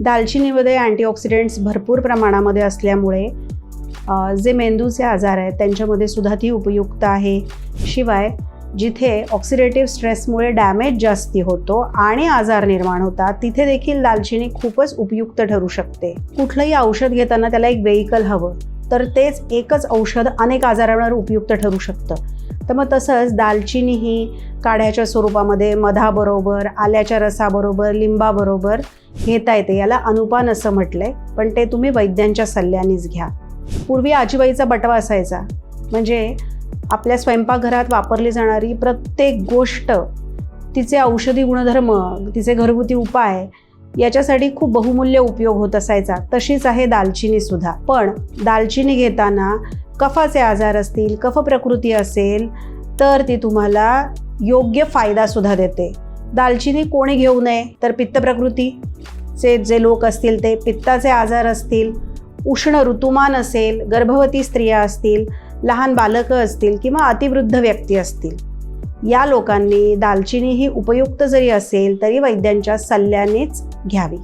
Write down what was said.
दालचिनीमध्ये antioxidants भरपूर प्रमाणामध्ये असल्यामुळे जे मेंदूचे आजार आहेत त्यांच्यामध्ये सुद्धा ती उपयुक्त आहे. शिवाय जिथे ऑक्सिडेटिव्ह स्ट्रेसमुळे डॅमेज जास्ती होतो आणि आजार निर्माण होतात तिथे देखील दालचिनी खूपच उपयुक्त ठरू शकते. कुठलंही औषध घेताना त्याला एक वेहिकल हवं तर तेच एकच औषध अनेक आजारांवर उपयुक्त ठरू शकतं. तर मग तसंच दालचिनी ही काढ्याच्या स्वरूपामध्ये मधाबरोबर आल्याच्या रसाबरोबर लिंबाबरोबर घेता येते. याला अनुपान असं म्हटलंय पण ते तुम्ही वैद्यांच्या सल्ल्यानेच घ्या. पूर्वी आजीबाईचा बटवा असायचा. म्हणजे आपल्या स्वयंपाकघरात वापरली जाणारी प्रत्येक गोष्ट तिचे औषधी गुणधर्म तिचे घरगुती उपाय याच्यासाठी खूप बहुमूल्य उपयोग होत असायचा. तशीच आहे दालचिनीसुद्धा पण दालचिनी घेताना कफाचे आजार असतील कफ प्रकृती असेल तर ती तुम्हाला योग्य फायदा सुद्धा देते. दालचिनी कोणी घेऊ नये तर पित्त प्रकृतीचे जे लोक असतील ते पित्ताचे आजार असतील उष्ण ऋतुमान असेल गर्भवती स्त्रिया असतील लहान बालकं असतील किंवा अतिवृद्ध व्यक्ती असतील. या लोकांनी दालचिनी ही उपयुक्त जरी असेल तरी वैद्यांच्या सल्ल्यानेच घ्यावी.